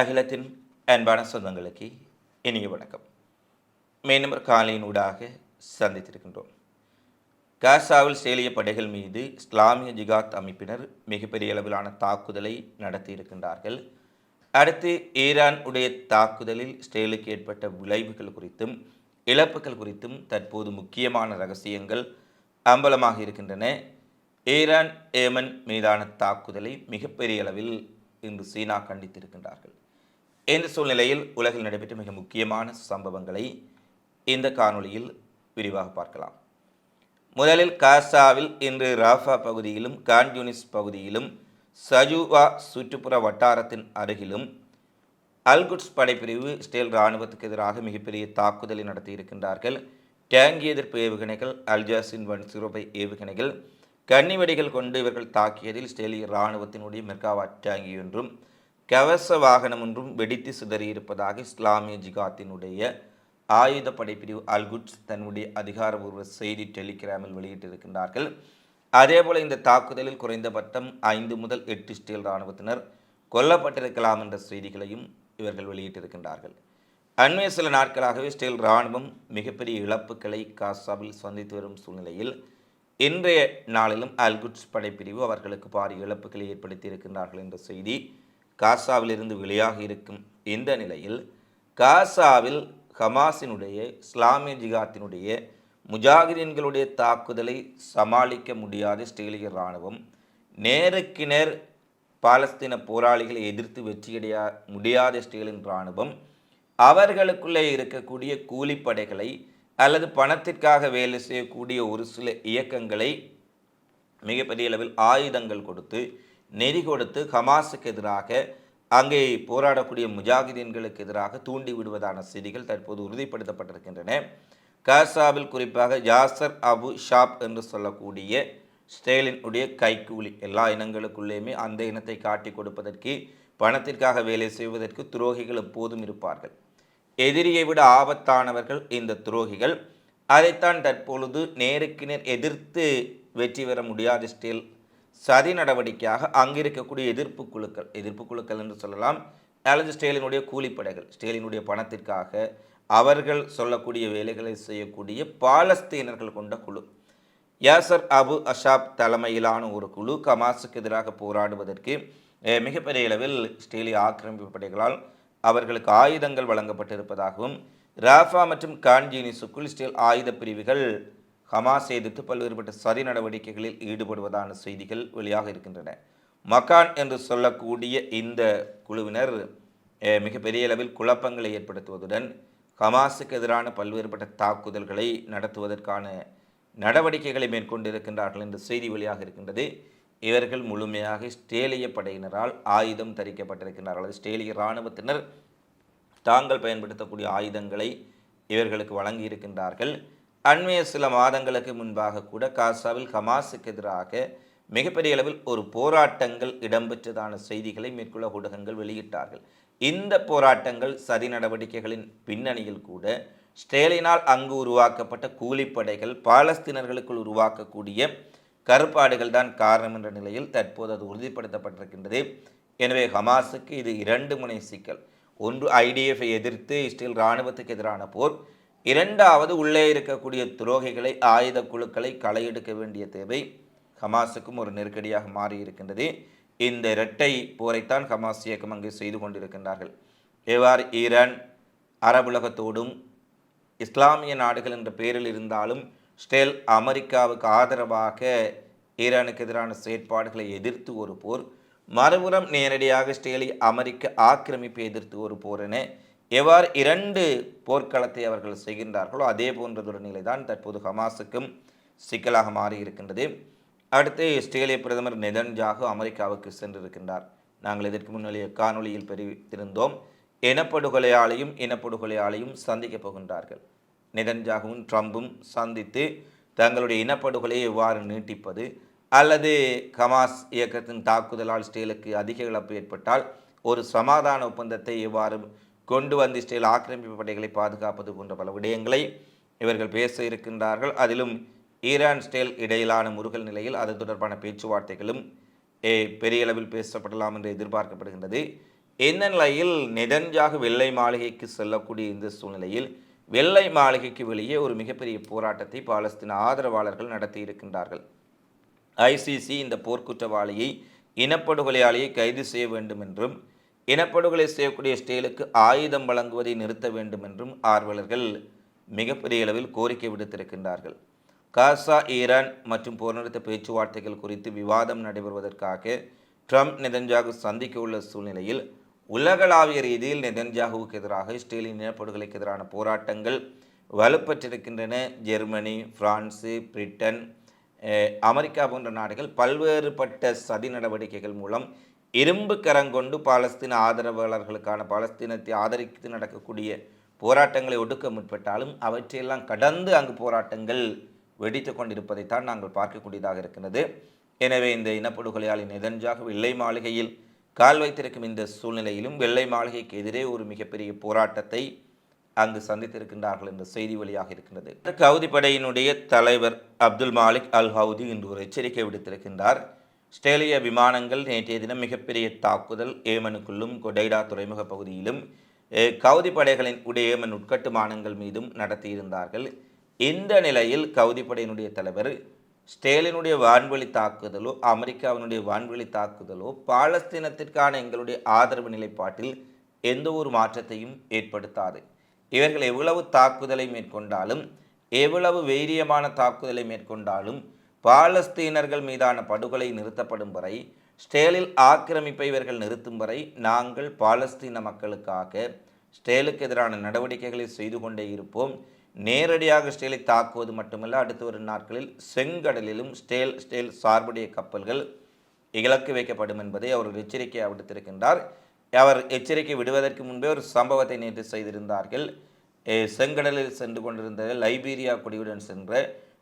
அகிலத்தின் அன்பான சொந்தங்களுக்கு இனிய வணக்கம். மீண்டும் ஒரு காலையின் ஊடாக சந்தித்திருக்கின்றோம். காசாவில் சேலிய படைகள் மீது இஸ்லாமிய ஜிகாத் அமைப்பினர் மிகப்பெரிய அளவிலான தாக்குதலை நடத்தியிருக்கின்றார்கள். அடுத்து ஈரான் உடைய தாக்குதலில் இஸ்ரேலுக்கு ஏற்பட்ட விளைவுகள் குறித்தும் இழப்புகள் குறித்தும் தற்போது முக்கியமான ரகசியங்கள் அம்பலமாக இருக்கின்றன. ஈரான் ஏமன் மீதான தாக்குதலை மிகப்பெரிய அளவில் இன்று சீனா கண்டித்திருக்கின்றார்கள். இந்த சூழ்நிலையில் உலகில் நடைபெற்ற மிக முக்கியமான சம்பவங்களை இந்த காணொளியில் விரிவாக பார்க்கலாம். முதலில் காசாவில் இன்று ராஃபா பகுதியிலும் கான்யூனிஸ் பகுதியிலும் சஜுவா சுற்றுப்புற வட்டாரத்தின் அருகிலும் அல்குட்ஸ் படைப்பிரிவு இஸ்ரேல் இராணுவத்துக்கு எதிராக மிகப்பெரிய தாக்குதலை நடத்தியிருக்கின்றார்கள். டேங்கி எதிர்ப்பு ஏவுகணைகள் அல்ஜாசின் வன் சிறுபை ஏவுகணைகள் கன்னிவெடிகள் கொண்டு இவர்கள் தாக்கியதில் இஸ்ரேலிய இராணுவத்தினுடைய மெர்காவா டேங்கி ஒன்றும் கவச வாகனம் ஒன்றும் வெடித்து சிதறியிருப்பதாக இஸ்லாமிய ஜிகாத்தினுடைய ஆயுத படைப்பிரிவு அல்குட்ஸ் தன்னுடைய அதிகாரபூர்வ செய்தி டெலிகிராமில் வெளியிட்டிருக்கின்றார்கள். அதேபோல இந்த தாக்குதலில் குறைந்தபட்சம் ஐந்து முதல் எட்டு ஸ்டீல் இராணுவத்தினர் கொல்லப்பட்டிருக்கலாம் என்ற செய்திகளையும் இவர்கள் வெளியிட்டிருக்கின்றார்கள். அண்மைய சில நாட்களாகவே ஸ்டீல் இராணுவம் மிகப்பெரிய இழப்புகளை காசாவில் சந்தித்து வரும் சூழ்நிலையில் இன்றைய நாளிலும் அல்குட்ஸ் படைப்பிரிவு அவர்களுக்கு பாரிய இழப்புகளை ஏற்படுத்தி இருக்கின்றார்கள் என்ற செய்தி காசாவிலிருந்து வெளியாகி இருக்கும். இந்த நிலையில் காசாவில் ஹமாஸினுடைய இஸ்லாமிய ஜிகாத்தினுடைய முஜாகிரீன்களுடைய தாக்குதலை சமாளிக்க முடியாத இஸ்ரேலிய இராணுவம் நேருக்கு நேர் பாலஸ்தீன போராளிகளை எதிர்த்து வெற்றியடைய முடியாத இஸ்ரேலின் இராணுவம் அவர்களுக்குள்ளே இருக்கக்கூடிய கூலிப்படைகளை அல்லது பணத்திற்காக வேலை செய்யக்கூடிய ஒரு சில இயக்கங்களை மிகப்பெரிய அளவில் ஆயுதங்கள் கொடுத்து நெறி கொடுத்து ஹமாஸுக்கு எதிராக அங்கே போராடக்கூடிய முஜாகிதீன்களுக்கு எதிராக தூண்டி விடுவதான செய்திகள் தற்போது உறுதிப்படுத்தப்பட்டிருக்கின்றன. காசாவில் குறிப்பாக ஜாசர் அபு ஷாப் என்று சொல்லக்கூடிய ஸ்டேலினுடைய கைக்கூலி. எல்லா இனங்களுக்குள்ளேயுமே அந்த இனத்தை காட்டி கொடுப்பதற்கு பணத்திற்காக வேலை செய்வதற்கு துரோகிகள் எப்போதும் இருப்பார்கள். எதிரியை விட ஆபத்தானவர்கள் இந்த துரோகிகள். அதைத்தான் தற்பொழுது நேருக்கு நேர் எதிர்த்து வெற்றி பெற முடியாத ஸ்டேல் சதி நடவடிக்கையாக அங்கே இருக்கக்கூடிய எதிர்ப்பு குழுக்கள் எதிர்ப்பு குழுக்கள் என்று சொல்லலாம் அல்லது ஸ்டேலினுடைய கூலிப்படைகள் ஸ்டேலினுடைய பணத்திற்காக அவர்கள் சொல்லக்கூடிய வேலைகளை செய்யக்கூடிய பாலஸ்தீனர்கள் கொண்ட குழு. யாசர் அபு அஷாப் தலைமையிலான ஒரு குழு கமாஸுக்கு எதிராக போராடுவதற்கு மிகப்பெரிய அளவில் ஸ்டேலிய ஆக்கிரமிப்பு படைகளால் அவர்களுக்கு ஆயுதங்கள் வழங்கப்பட்டிருப்பதாகவும் ராஃபா மற்றும் கான்ஜீனிஸுக்குள் ஸ்டீல் ஆயுத பிரிவுகள் ஹமாஸ் எதிர்த்து பல்வேறுபட்ட சதி நடவடிக்கைகளில் ஈடுபடுவதான செய்திகள் வெளியாக இருக்கின்றன. மக்கான் என்று சொல்லக்கூடிய இந்த குழுவினர் மிகப்பெரிய அளவில் குழப்பங்களை ஏற்படுத்துவதுடன் ஹமாஸுக்கு எதிரான பல்வேறுபட்ட தாக்குதல்களை நடத்துவதற்கான நடவடிக்கைகளை மேற்கொண்டிருக்கின்றார்கள் என்ற செய்தி வெளியாக இருக்கின்றது. இவர்கள் முழுமையாக ஸ்டேலிய படையினரால் ஆயுதம் தரிக்கப்பட்டிருக்கின்றார்கள். ஸ்ட்ரேலிய ஸ்டேலிய இராணுவத்தினர் தாங்கள் பயன்படுத்தக்கூடிய ஆயுதங்களை இவர்களுக்கு வழங்கி இருக்கின்றார்கள் அண்மைய சில மாதங்களுக்கு முன்பாக கூட காசாவில் ஹமாஸுக்கு எதிராக மிகப்பெரிய அளவில் ஒரு போராட்டங்கள் இடம்பெற்றதான செய்திகளை மேற்குள்ள ஊடகங்கள் வெளியிட்டார்கள். இந்த போராட்டங்கள் சதி நடவடிக்கைகளின் பின்னணியில் கூட ஸ்டேலினால் அங்கு உருவாக்கப்பட்ட கூலிப்படைகள் பாலஸ்தீனர்களுக்குள் உருவாக்கக்கூடிய கருப்பாடுகள் தான் காரணம் என்ற நிலையில் தற்போது அது உறுதிப்படுத்தப்பட்டிருக்கின்றது. எனவே ஹமாஸுக்கு இது இரண்டு முனை சிக்கல். ஒன்று ஐடிஎஃப்பை எதிர்த்து இஸ்ரேல் இராணுவத்துக்கு எதிரான போர் இரண்டாவது உள்ளே இருக்கக்கூடிய துரோகிகளை ஆயுத குழுக்களை களையெடுக்க வேண்டிய தேவை ஹமாஸுக்கும் ஒரு நெருக்கடியாக மாறி இருக்கின்றது. இந்த இரட்டை போரைத்தான் ஹமாஸ் இயக்கம் அங்கு செய்து கொண்டிருக்கின்றார்கள். எவ்வாறு? ஈரான் அரபுலகத்தோடும் இஸ்லாமிய நாடுகள் என்ற பெயரில் இருந்தாலும் ஸ்டெல் அமெரிக்காவுக்கு ஆதரவாக ஈரானுக்கு எதிரான செயற்பாடுகளை எதிர்த்து ஒரு போர் மறுபுறம் நேரடியாக ஸ்டேலி அமெரிக்க ஆக்கிரமிப்பை எதிர்த்து ஒரு போர் என எவ்வாறு இரண்டு போர்க்களத்தை அவர்கள் செய்கின்றார்களோ அதே போன்றதொரு நிலைதான் தற்போது ஹமாஸுக்கும் சிக்கலாக மாறி இருக்கின்றது அடுத்து இஸ்ரேலிய பிரதமர் நெதன்ஜாகு அமெரிக்காவுக்கு சென்றிருக்கின்றார். நாங்கள் இதற்கு முன்னாலேயே காணொளியில் தெரிவித்திருந்தோம். இனப்படுகொலையாளையும் இனப்படுகொலையாளையும் சந்திக்கப் போகின்றார்கள். நெதன்ஜாகவும் ட்ரம்பும் சந்தித்து தங்களுடைய இனப்படுகொலையை எவ்வாறு நீட்டிப்பது அல்லது ஹமாஸ் இயக்கத்தின் தாக்குதலால் இஸ்ரேலுக்கு அதிக இழப்பு ஏற்பட்டால் ஒரு சமாதான ஒப்பந்தத்தை எவ்வாறு கொண்டு வந்து இஸ்ரேல் ஆக்கிரமிப்பு படைகளை பாதுகாப்பது போன்ற பல விடயங்களை இவர்கள் பேச இருக்கின்றார்கள். அதிலும் ஈரான் ஸ்டேல் இடையிலான முருகல் நிலையில் அது தொடர்பான பேச்சுவார்த்தைகளும் பெரிய அளவில் பேசப்படலாம் என்று எதிர்பார்க்கப்படுகின்றது. இந்த நிலையில் நெதன்ஜாக வெள்ளை மாளிகைக்கு செல்லக்கூடிய இந்த சூழ்நிலையில் வெள்ளை மாளிகைக்கு வெளியே ஒரு மிகப்பெரிய போராட்டத்தை பாலஸ்தீன ஆதரவாளர்கள் நடத்தி இருக்கின்றார்கள். ஐசிசி இந்த போர்க்குற்றவாளியை இனப்படுகொலையாளியை கைது செய்ய வேண்டும் என்றும் இனப்படுகொலை செய்யக்கூடிய ஸ்டேலுக்கு ஆயுதம் வழங்குவதை நிறுத்த வேண்டும் என்றும் ஆர்வலர்கள் மிகப்பெரிய அளவில் கோரிக்கை விடுத்திருக்கின்றார்கள். காசா ஈரான் மற்றும் போர் நிறுத்த பேச்சுவார்த்தைகள் குறித்து விவாதம் நடைபெறுவதற்காக ட்ரம்ப் நெதன்ஜாகு சந்திக்க உள்ள சூழ்நிலையில் உலகளாவிய ரீதியில் நெதன்ஜாகுவுக்கு எதிராக இஸ்ரேலின் இனப்படுகொலைக்கு எதிரான போராட்டங்கள் வலுப்பெற்றிருக்கின்றன. ஜெர்மனி பிரான்சு பிரிட்டன் அமெரிக்கா போன்ற நாடுகள் பல்வேறுபட்ட சதி நடவடிக்கைகள் மூலம் இரும்பு கரங்கொண்டு பாலஸ்தீன ஆதரவாளர்களுக்கான பாலஸ்தீனத்தை ஆதரித்து நடக்கக்கூடிய போராட்டங்களை ஒடுக்க முற்பட்டாலும் அவற்றையெல்லாம் கடந்து அங்கு போராட்டங்கள் வெடித்து கொண்டிருப்பதைத்தான் நாங்கள் பார்க்கக்கூடியதாக இருக்கிறது. எனவே இந்த இனப்படுகொலையாளி நெதன்ஜாக வெள்ளை மாளிகையில் கால் வைத்திருக்கும் இந்த சூழ்நிலையிலும் வெள்ளை மாளிகைக்கு எதிரே ஒரு மிகப்பெரிய போராட்டத்தை அங்கு சந்தித்திருக்கின்றார்கள் என்ற செய்தி வழியாக இருக்கின்றது கவுதி படையினுடைய தலைவர் அப்துல் மாலிக் அல் ஹவுதி இன்று ஒரு எச்சரிக்கை விடுத்திருக்கின்றார். ஸ்டேலிய விமானங்கள் நேற்றைய தினம் மிகப்பெரிய தாக்குதல் ஏமனுக்குள்ளும் கொடைடா துறைமுக பகுதியிலும் கவுதி படைகளின் உடைய ஏமன் உட்கட்டுமானங்கள் மீதும் நடத்தியிருந்தார்கள். இந்த நிலையில் கவுதி படையினுடைய தலைவர் ஸ்டேலினுடைய வான்வெளி தாக்குதலோ அமெரிக்காவினுடைய வான்வெளி தாக்குதலோ பாலஸ்தீனத்திற்கான எங்களுடைய ஆதரவு நிலைப்பாட்டில் எந்த ஒரு மாற்றத்தையும் ஏற்படுத்தாது. இவர்கள் எவ்வளவு தாக்குதலை மேற்கொண்டாலும் எவ்வளவு வீரியமான தாக்குதலை மேற்கொண்டாலும் பாலஸ்தீனர்கள் மீதான படுகொலை நிறுத்தப்படும் வரை ஸ்டேலில் ஆக்கிரமிப்பை இவர்கள் நிறுத்தும் வரை நாங்கள் பாலஸ்தீன மக்களுக்காக ஸ்டேலுக்கு எதிரான நடவடிக்கைகளை செய்து கொண்டே இருப்போம். நேரடியாக ஸ்டேலை தாக்குவது மட்டுமல்ல அடுத்து வரும் நாட்களில் செங்கடலிலும் ஸ்டேல் ஸ்டேல் சார்புடைய கப்பல்கள் இலக்கு வைக்கப்படும் என்பதை அவர் எச்சரிக்கை விடுத்திருக்கின்றார். அவர் எச்சரிக்கை விடுவதற்கு முன்பே ஒரு சம்பவத்தை நேற்று செய்திருந்தார்கள். செங்கடலில் சென்று கொண்டிருந்த லைபீரியா குடியுடன் சென்ற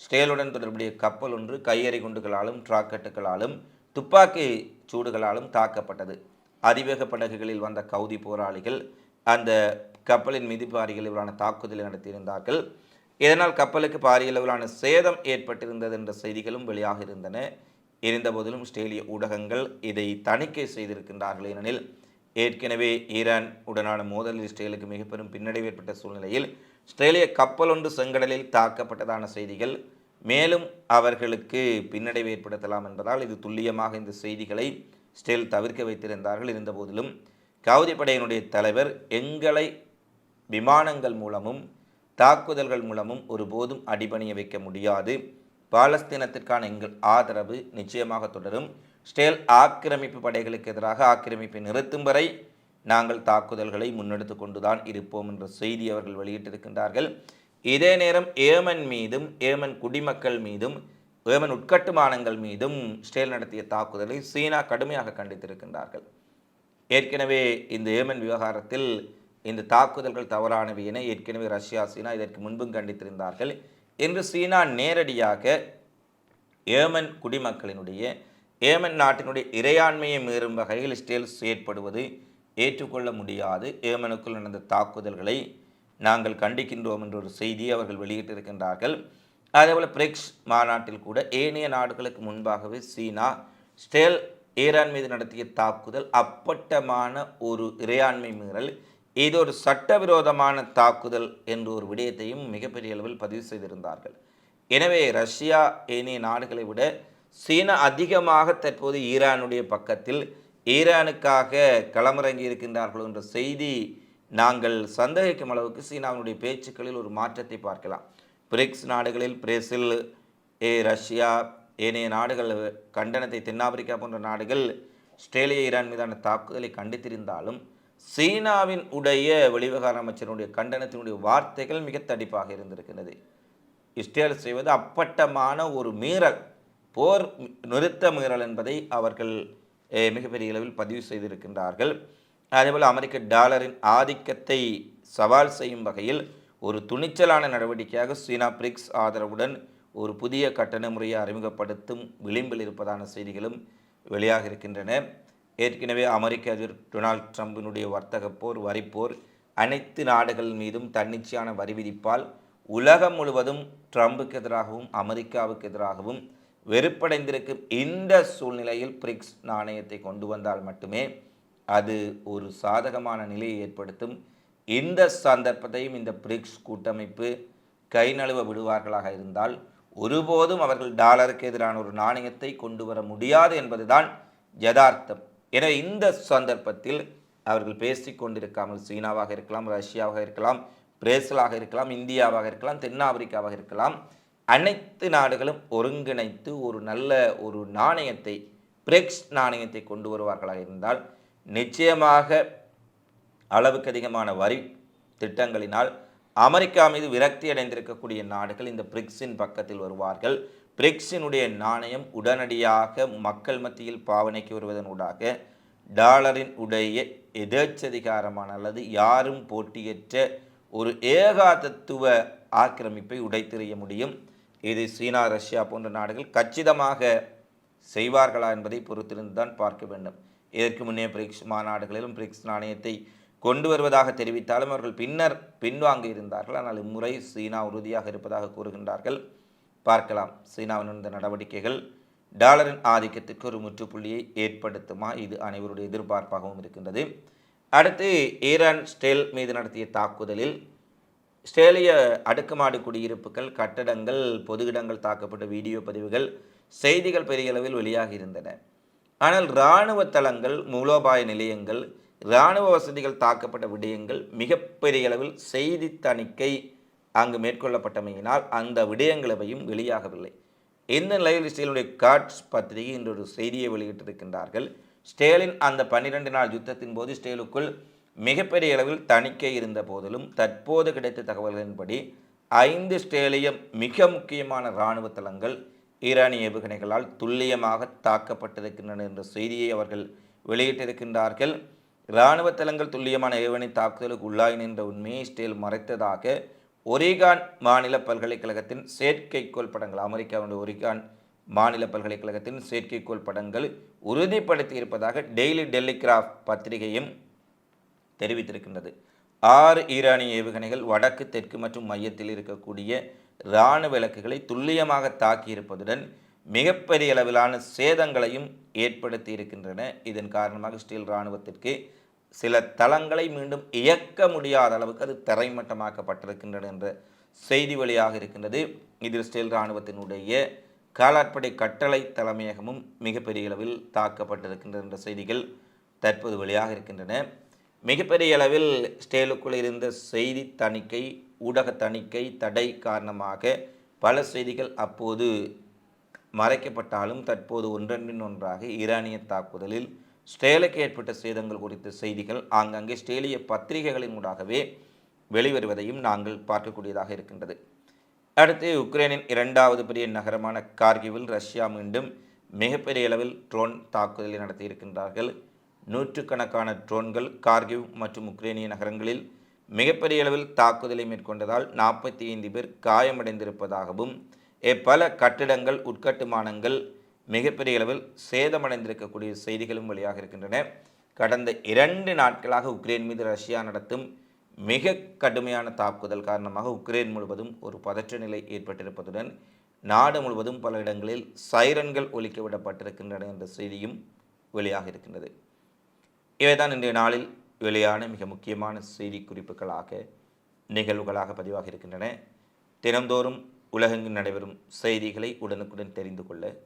ஸ்டேலுடன் தொடர்புடைய கப்பல் ஒன்று கையெறி குண்டுகளாலும் டிராக்கெட்டுகளாலும் துப்பாக்கி சூடுகளாலும் தாக்கப்பட்டது. அதிவேக படகுகளில் வந்த கவுதி போராளிகள் அந்த கப்பலின் மீது பாரிய அளவிலான தாக்குதலை நடத்தியிருந்தார்கள். இதனால் கப்பலுக்கு பாரிய அளவிலான சேதம் ஏற்பட்டிருந்தது என்ற செய்திகளும் வெளியாக இருந்தன. இருந்தபோதிலும் ஸ்டேலிய ஊடகங்கள் இதை தணிக்கை செய்திருக்கின்றார்கள் ஏனெனில் ஏற்கனவே ஈரான் உடனான மோதலில் இஸ்ரேலுக்கு மிக பெரும் பின்னடைவு ஏற்பட்ட சூழ்நிலையில் இஸ்ரேலிய கப்பல் ஒன்று செங்கடலில் தாக்கப்பட்டதான செய்திகள். மேலும் அவர்களுக்கு பின்னடைவு ஏற்படுத்தலாம் என்பதால் இது துல்லியமாக இந்த செய்திகளை ஸ்டேல் தவிர்க்க வைத்திருந்தார்கள் இருந்தபோதிலும். கவுதி படையினுடைய தலைவர் எங்களை விமானங்கள் மூலமும் தாக்குதல்கள் மூலமும் ஒருபோதும் அடிபணிய வைக்க முடியாது. பாலஸ்தீனத்திற்கான எங்கள் ஆதரவு நிச்சயமாக தொடரும். ஸ்டேல் ஆக்கிரமிப்பு படைகளுக்கு எதிராக ஆக்கிரமிப்பை நிறுத்தும் வரை நாங்கள் தாக்குதல்களை முன்னெடுத்து கொண்டுதான் இருப்போம் என்ற செய்தி அவர்கள் வெளியிட்டிருக்கின்றார்கள். இதே நேரம் ஏமன் மீதும் ஏமன் குடிமக்கள் மீதும் ஏமன் உட்கட்டுமானங்கள் மீதும் ஸ்டேல் நடத்திய தாக்குதலை சீனா கடுமையாக கண்டித்திருக்கின்றார்கள். ஏற்கனவே இந்த ஏமன் விவகாரத்தில் இந்த தாக்குதல்கள் தவறானவை என ஏற்கனவே ரஷ்யா சீனா இதற்கு முன்பும் கண்டித்திருந்தார்கள். இன்று சீனா நேரடியாக ஏமன் குடிமக்களினுடைய ஏமன் நாட்டினுடைய இறையாண்மையை மீறும் வகையில் இஸ்ரேல் செயற்படுவது ஏற்றுக்கொள்ள முடியாது. ஏமனுக்குள் நடந்த தாக்குதல்களை நாங்கள் கண்டிக்கின்றோம் என்ற ஒரு செய்தியை அவர்கள் வெளியிட்டிருக்கின்றார்கள். அதேபோல் பிரிக்ஸ் மாநாட்டில் கூட ஏனைய நாடுகளுக்கு முன்பாகவே சீனா ஸ்டேல் ஈரான் மீது நடத்திய தாக்குதல் அப்பட்டமான ஒரு இறையாண்மை மீறல் இது ஒரு சட்டவிரோதமான தாக்குதல் என்ற ஒரு விடயத்தையும் மிகப்பெரிய அளவில் பதிவு செய்திருந்தார்கள். எனவே ரஷ்யா ஏனைய நாடுகளை விட சீனா அதிகமாக தற்போது ஈரானுடைய பக்கத்தில் ஈரானுக்காக களமிறங்கி இருக்கின்றார்கள் என்ற செய்தி நாங்கள் சந்தேகிக்கும் அளவுக்கு சீனாவினுடைய பேச்சுக்களில் ஒரு மாற்றத்தை பார்க்கலாம். பிரிக்ஸ் நாடுகளில் பிரேசில் ஏ ரஷ்யா ஏனைய நாடுகள் கண்டனத்தை தென்னாப்பிரிக்கா போன்ற நாடுகள் ஆஸ்திரேலிய ஈரான் மீதான தாக்குதலை கண்டித்திருந்தாலும் சீனாவின் உடைய வெளிவிவகார அமைச்சருடைய கண்டனத்தினுடைய வார்த்தைகள் மிக தடிப்பாக இருந்திருக்கிறது இஸ்ரேல் செய்வது அப்பட்டமான ஒரு மீறல் போர் நிறுத்த மீறல் என்பதை அவர்கள் மிகப்பெரிய அளவில் பதிவு செய்திருக்கின்றார்கள். அதேபோல் அமெரிக்க டாலரின் ஆதிக்கத்தை சவால் செய்யும் வகையில் ஒரு துணிச்சலான நடவடிக்கையாக சீனா பிரிக்ஸ் ஆதரவுடன் ஒரு புதிய கட்டண முறையை அறிமுகப்படுத்தும் விளிம்பில் இருப்பதான செய்திகளும் வெளியாக இருக்கின்றன. ஏற்கனவே அமெரிக்க அதிபர் டொனால்ட் ட்ரம்பினுடைய வர்த்தக போர் வரிப்போர் அனைத்து நாடுகள் மீதும் தன்னிச்சையான வரி விதிப்பால் உலகம் முழுவதும் ட்ரம்புக்கு எதிராகவும் அமெரிக்காவுக்கு எதிராகவும் வெறுப்படைந்திருக்கும் இந்த சூழ்நிலையில் பிரிக்ஸ் நாணயத்தை கொண்டு வந்தால் மட்டுமே அது ஒரு சாதகமான நிலையை ஏற்படுத்தும். இந்த சந்தர்ப்பத்தையும் இந்த பிரிக்ஸ் கூட்டமைப்பு கை நழுவ விடுவார்களாக இருந்தால் ஒருபோதும் அவர்கள் டாலருக்கு எதிரான ஒரு நாணயத்தை கொண்டு வர முடியாது என்பதுதான் யதார்த்தம். எனவே இந்த சந்தர்ப்பத்தில் அவர்கள் பேசிக் கொண்டிருக்காமல் சீனாவாக இருக்கலாம் ரஷ்யாவாக இருக்கலாம் பிரேசிலாக இருக்கலாம் இந்தியாவாக இருக்கலாம் தென்னாப்பிரிக்காவாக இருக்கலாம் அனைத்து நாடுகளும் ஒருங்கிணைத்து ஒரு நல்ல ஒரு நாணயத்தை பிரெக்ஸ் நாணயத்தை கொண்டு வருவார்களாக இருந்தால் நிச்சயமாக அளவுக்கு அதிகமான வரி திட்டங்களினால் அமெரிக்கா மீது விரக்தி அடைந்திருக்கக்கூடிய நாடுகள் இந்த பிரிக்ஸின் பக்கத்தில் வருவார்கள். பிரிக்ஸினுடைய நாணயம் உடனடியாக மக்கள் மத்தியில் பாவனைக்கு வருவதன் ஊடாக டாலரின் உடைய எதேச்சதிகாரமான அல்லது யாரும் போட்டியற்ற ஒரு ஏகாதத்துவ ஆக்கிரமிப்பை உடைத்தெறிய முடியும். இது சீனா ரஷ்யா போன்ற நாடுகள் கச்சிதமாக செய்வார்களா என்பதை பொறுத்திருந்து தான் பார்க்க வேண்டும். இதற்கு முன்னே பிரிக்ஸ் மாநாடுகளிலும் பிரிக்ஸ் நாணயத்தை கொண்டு வருவதாக தெரிவித்தாலும் அவர்கள் பின்னர் பின்வாங்கி இருந்தார்கள். ஆனால் இம்முறை சீனா உறுதியாக இருப்பதாக கூறுகின்றார்கள். பார்க்கலாம். சீனாவின் இந்த நடவடிக்கைகள் டாலரின் ஆதிக்கத்திற்கு ஒரு முற்றுப்புள்ளியை ஏற்படுத்துமா? இது அனைவருடைய எதிர்பார்ப்பாகவும் இருக்கின்றது. அடுத்து ஈரான் ஸ்டெல் மீது நடத்திய தாக்குதலில் ஸ்டேலிய அடுக்குமாடி குடியிருப்புகள் கட்டடங்கள் பொது இடங்கள் தாக்கப்பட்ட வீடியோ பதிவுகள் செய்திகள் பெரிய அளவில் வெளியாகி இருந்தன. ஆனால் இராணுவ தளங்கள் மூலோபாய நிலையங்கள் இராணுவ வசதிகள் தாக்கப்பட்ட விடயங்கள் மிகப்பெரிய அளவில் செய்தி தணிக்கை அங்கு மேற்கொள்ளப்பட்டமையினால் அந்த விடயங்களவையும் வெளியாகவில்லை. இந்த நிலையில் ஸ்டேலினுடைய காட்ஸ் பத்திரிகை இன்று ஒரு செய்தியை வெளியிட்டிருக்கின்றார்கள். ஸ்டேலின் அந்த பன்னிரண்டு நாள் யுத்தத்தின் போது ஸ்டேலுக்குள் மிகப்பெரிய அளவில் தணிக்கை இருந்த போதிலும் தற்போது கிடைத்த தகவல்களின்படி ஐந்து ஸ்டேலியம் மிக முக்கியமான இராணுவ தளங்கள் ஈரானிய ஏவுகணைகளால் துல்லியமாக தாக்கப்பட்டிருக்கின்றன என்ற செய்தியை அவர்கள் வெளியிட்டிருக்கின்றார்கள். இராணுவ தளங்கள் துல்லியமான ஏவுகணை தாக்குதலுக்கு உள்ளாய் நின்ற உண்மையை ஸ்டேல் மறைத்ததாக ஒரிகான் மாநில பல்கலைக்கழகத்தின் செயற்கைக்கோள் படங்கள் அமெரிக்காவுடைய ஒரிகான் மாநில பல்கலைக்கழகத்தின் செயற்கைக்கோள் படங்கள் உறுதிப்படுத்தி இருப்பதாக டெய்லி டெல்லிகிராஃப் பத்திரிகையும் தெரிவித்திருக்கின்றது. ஆறு ஈரானிய ஏவுகணைகள் வடக்கு தெற்கு மற்றும் மையத்தில் இருக்கக்கூடிய இராணுவ விளக்குகளை துல்லியமாக தாக்கியிருப்பதுடன் மிகப்பெரிய அளவிலான சேதங்களையும் ஏற்படுத்தி இருக்கின்றன இதன் காரணமாக ஸ்டீல் இராணுவத்திற்கு சில தளங்களை மீண்டும் இயக்க முடியாத அளவுக்கு அது தரைமட்டமாக்கப்பட்டிருக்கின்றன என்ற செய்தி வழியாக இருக்கின்றது. இதில் ஸ்டீல் இராணுவத்தினுடைய காலாட்படை கட்டளை தலைமையகமும் மிகப்பெரிய அளவில் தாக்கப்பட்டிருக்கின்றன என்ற செய்திகள் தற்போது வெளியாக இருக்கின்றன. மிகப்பெரிய அளவில் ஸ்டேலுக்குள் இருந்த செய்தி தணிக்கை ஊடக தணிக்கை தடை காரணமாக பல செய்திகள் அப்போது மறைக்கப்பட்டாலும் தற்போது ஒன்றன்பின் ஒன்றாக ஈரானிய தாக்குதலில் ஸ்டேலுக்கு ஏற்பட்ட சேதங்கள் குறித்த செய்திகள் ஆங்காங்கே ஸ்டேலிய பத்திரிகைகளின் ஊடாகவே வெளிவருவதையும் நாங்கள் பார்க்கக்கூடியதாக இருக்கின்றது. அடுத்து உக்ரைனின் இரண்டாவது பெரிய நகரமான கார்கிவில் ரஷ்யா மீண்டும் மிகப்பெரிய அளவில் ட்ரோன் தாக்குதலை நடத்தியிருக்கின்றார்கள். நூற்றுக்கணக்கான ட்ரோன்கள் கார்கிவ் மற்றும் உக்ரைனிய நகரங்களில் மிகப்பெரிய அளவில் தாக்குதலை மேற்கொண்டதால் நாற்பத்தி ஐந்து பேர் காயமடைந்திருப்பதாகவும் பல கட்டிடங்கள் உட்கட்டுமானங்கள் மிகப்பெரிய அளவில் சேதமடைந்திருக்கக்கூடிய செய்திகளும் வெளியாக இருக்கின்றன. கடந்த இரண்டு நாட்களாக உக்ரைன் மீது ரஷ்யா நடத்தும் மிக கடுமையான தாக்குதல் காரணமாக உக்ரைன் முழுவதும் ஒரு பதற்ற நிலை ஏற்பட்டிருப்பதுடன் நாடு முழுவதும் பல இடங்களில் சைரன்கள் ஒழிக்க விடப்பட்டிருக்கின்றன என்ற செய்தியும் வெளியாக இருக்கின்றது. இவைதான் இன்றைய நாளில் வெளியான மிக முக்கியமான செய்தி குறிப்புகளாக நிகழ்வுகளாக பதிவாக இருக்கின்றன. தினந்தோறும் உலகெங்கு நடைபெறும் செய்திகளை உடனுக்குடன் தெரிந்து கொள்ள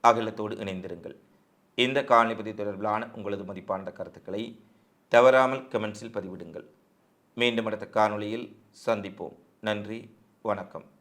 அகிலத்தோடு இணைந்திருங்கள். இந்த காணொலி தொடர்பிலான உங்களது மதிப்பான கருத்துக்களை தவறாமல் கமெண்ட்ஸில் பதிவிடுங்கள். மீண்டும் அடுத்த காணொளியில் சந்திப்போம். நன்றி வணக்கம்.